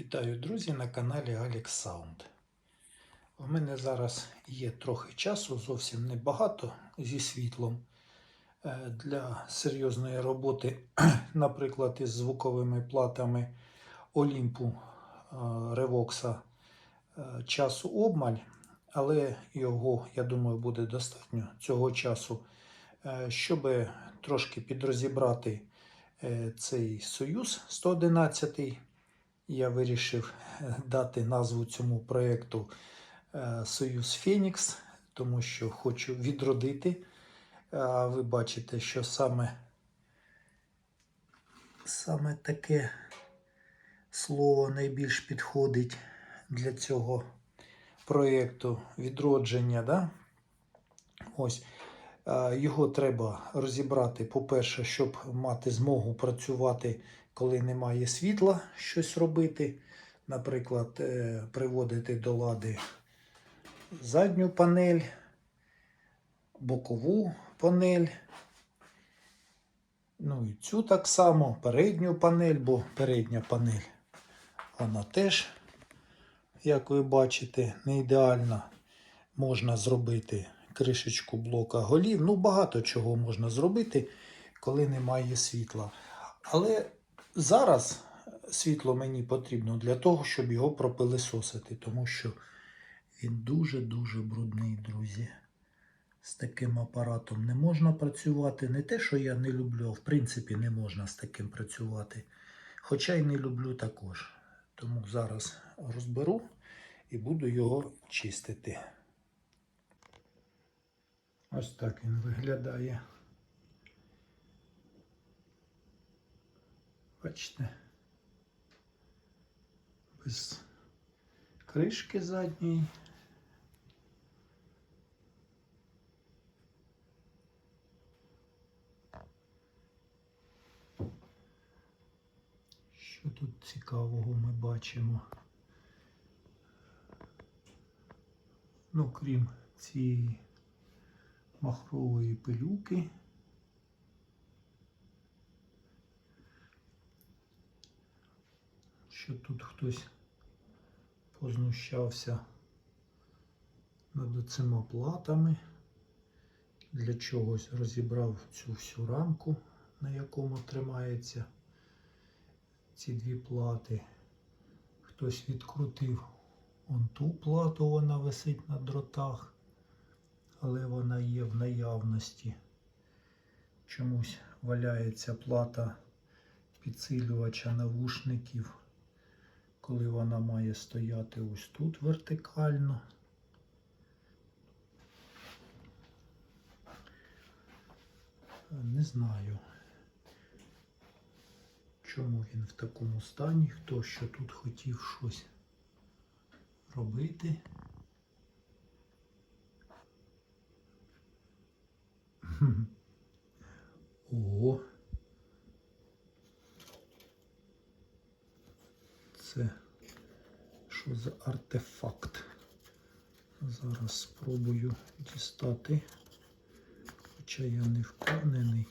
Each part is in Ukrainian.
Вітаю, друзі, на каналі Alex Sound. У мене зараз є трохи часу, зовсім небагато зі світлом е, для серйозної роботи, наприклад, із звуковими платами Олімпу Ревокса часу обмаль, але його, я думаю, буде достатньо цього часу, е, щоб трошки підрозібрати е, цей Союз 111 я вирішив е, дати назву цьому проєкту е, Союз Фенікс, тому що хочу відродити. А ви бачите, що саме, саме таке слово найбільш підходить для цього проєкту відродження. Да? Ось. Його треба розібрати, по-перше, щоб мати змогу працювати, коли немає світла, щось робити. Наприклад, е, приводити до лади задню панель, бокову панель. Ну і цю так само, передню панель, бо передня панель, вона теж, як ви бачите, не ідеальна. Можна зробити кришечку блока голів. Ну, багато чого можна зробити, коли немає світла. Але зараз світло мені потрібно для того, щоб його пропилисосити, тому що він дуже-дуже брудний, друзі. З таким апаратом не можна працювати. Не те, що я не люблю, а в принципі не можна з таким працювати. Хоча й не люблю також. Тому зараз розберу і буду його чистити. Ось так він виглядає. Бачите? Без кришки задньої. Що тут цікавого ми бачимо? Ну, крім цієї махрової пилюки. Що тут хтось познущався над цими платами. Для чогось розібрав цю всю рамку, на якому тримається ці дві плати. Хтось відкрутив он ту плату, вона висить на дротах але вона є в наявності. Чомусь валяється плата підсилювача навушників, коли вона має стояти ось тут вертикально. Не знаю, чому він в такому стані, хто що тут хотів щось робити. Ого. Це що за артефакт? Зараз спробую дістати, хоча я не впевнений,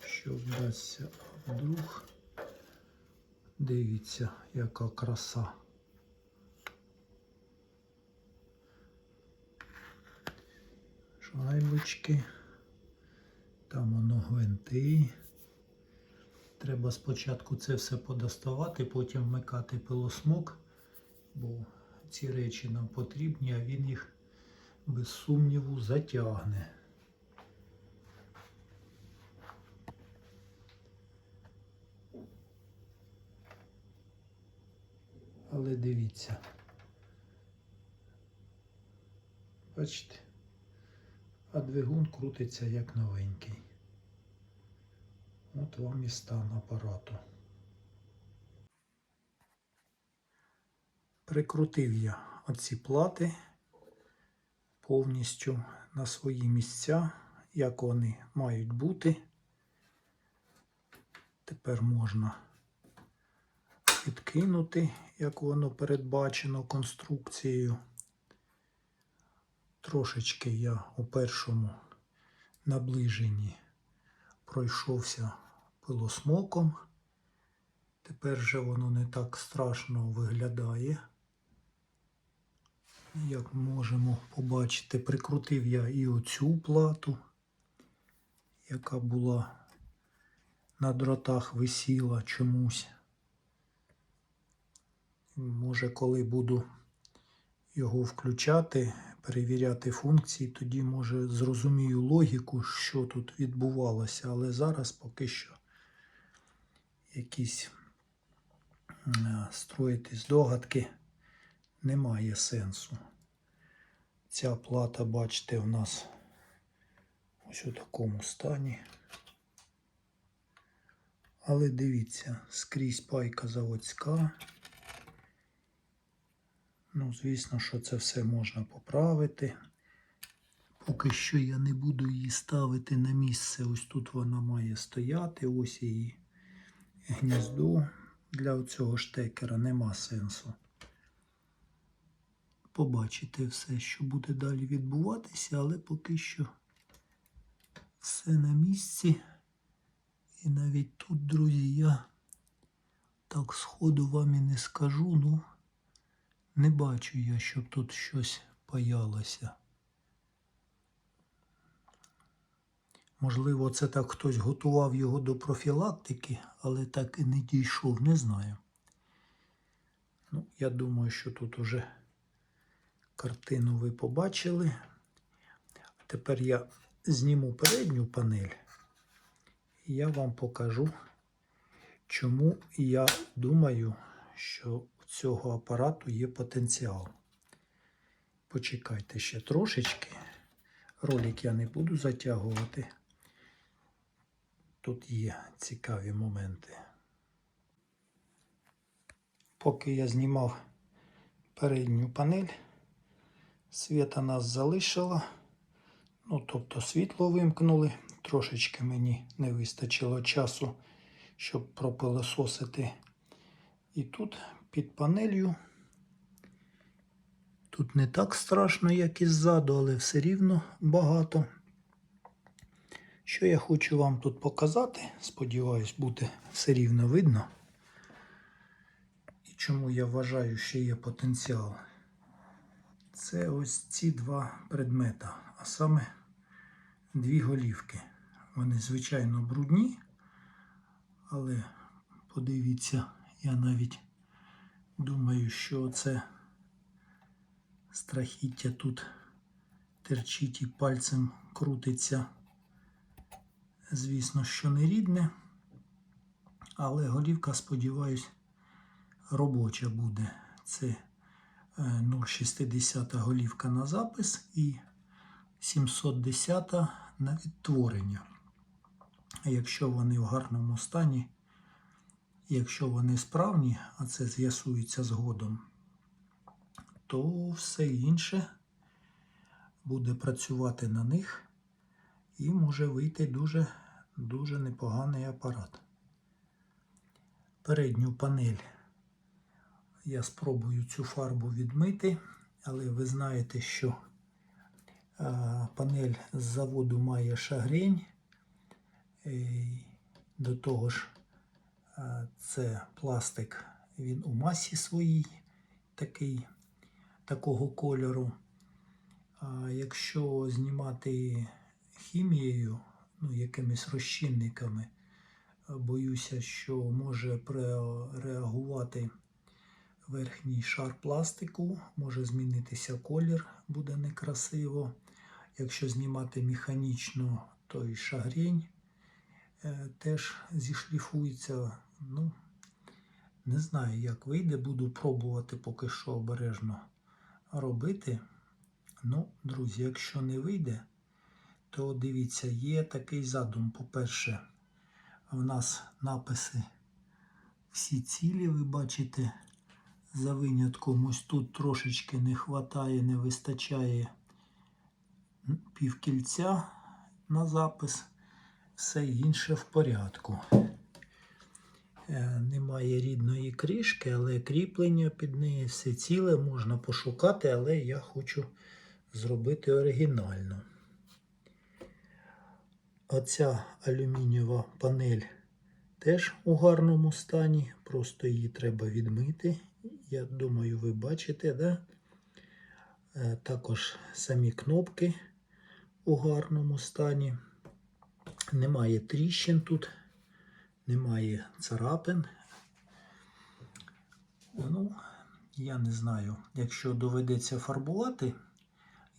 що вдасться вдруг. Дивіться, яка краса. Шайбочки. Там воно гвинти. Треба спочатку це все подоставати, потім вмикати пилосмок, бо ці речі нам потрібні, а він їх без сумніву затягне. Але дивіться. Бачите? а двигун крутиться як новенький. От вам і стан апарату. Прикрутив я оці плати повністю на свої місця, як вони мають бути. Тепер можна відкинути, як воно передбачено конструкцією. Трошечки я у першому наближенні пройшовся пилосмоком. Тепер же воно не так страшно виглядає. Як можемо побачити, прикрутив я і оцю плату, яка була на дротах висіла чомусь. Може, коли буду його включати, перевіряти функції, тоді може зрозумію логіку, що тут відбувалося, але зараз поки що якісь е, строїти здогадки немає сенсу. Ця плата, бачите, у нас ось у такому стані. Але дивіться, скрізь пайка заводська. Ну, звісно, що це все можна поправити. Поки що я не буду її ставити на місце. Ось тут вона має стояти. Ось її гніздо. Для цього штекера нема сенсу. Побачите все, що буде далі відбуватися, але поки що все на місці. І навіть тут, друзі, я так сходу вам і не скажу, ну не бачу я, щоб тут щось паялося. Можливо, це так хтось готував його до профілактики, але так і не дійшов, не знаю. Ну, я думаю, що тут уже картину ви побачили. Тепер я зніму передню панель. І я вам покажу, чому я думаю, що цього апарату є потенціал. Почекайте ще трошечки. Ролик я не буду затягувати. Тут є цікаві моменти. Поки я знімав передню панель, світа нас залишила. Ну, тобто світло вимкнули. Трошечки мені не вистачило часу, щоб пропилососити. І тут під панелью. Тут не так страшно, як і ззаду, але все рівно багато. Що я хочу вам тут показати, сподіваюсь, буде все рівно видно. І чому я вважаю, що є потенціал. Це ось ці два предмета, а саме дві голівки. Вони, звичайно, брудні, але подивіться, я навіть думаю, що це страхіття тут терчить і пальцем крутиться. Звісно, що не рідне, але голівка, сподіваюсь, робоча буде. Це 0,60 голівка на запис і 710 на відтворення. Якщо вони в гарному стані, якщо вони справні, а це з'ясується згодом, то все інше буде працювати на них і може вийти дуже, дуже непоганий апарат. Передню панель я спробую цю фарбу відмити, але ви знаєте, що панель з заводу має шагрень. І до того ж, це пластик, він у масі своїй такий, такого кольору. А якщо знімати хімією, ну, якимись розчинниками, боюся, що може реагувати верхній шар пластику, може змінитися колір, буде некрасиво. Якщо знімати механічно, то і шагрень е, теж зішліфується. Ну, не знаю, як вийде, буду пробувати поки що обережно робити. Ну, друзі, якщо не вийде, то дивіться, є такий задум. По-перше, в нас написи всі цілі, ви бачите, за винятком ось тут трошечки не вистачає, не вистачає півкільця на запис, все інше в порядку. Е, Немає рідної кришки, але кріплення під неї все ціле можна пошукати, але я хочу зробити оригінально. Оця алюмінієва панель теж у гарному стані, просто її треба відмити. Я думаю, ви бачите, да? Е, Також самі кнопки у гарному стані. Немає тріщин тут, немає царапин. Ну, я не знаю, якщо доведеться фарбувати,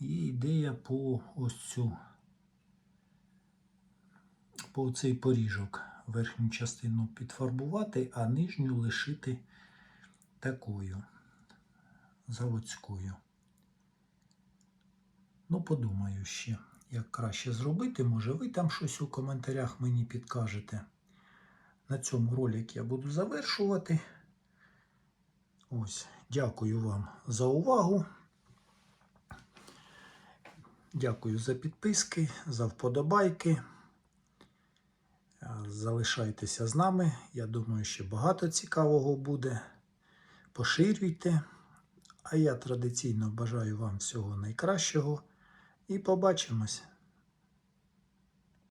є ідея по ось цю, по цей поріжок верхню частину підфарбувати, а нижню лишити такою заводською. Ну, подумаю ще, як краще зробити. Може, ви там щось у коментарях мені підкажете. На цьому ролик я буду завершувати. Ось, дякую вам за увагу. Дякую за підписки, за вподобайки. Е, Залишайтеся з нами. Я думаю, ще багато цікавого буде. Поширюйте. А я традиційно бажаю вам всього найкращого і побачимось.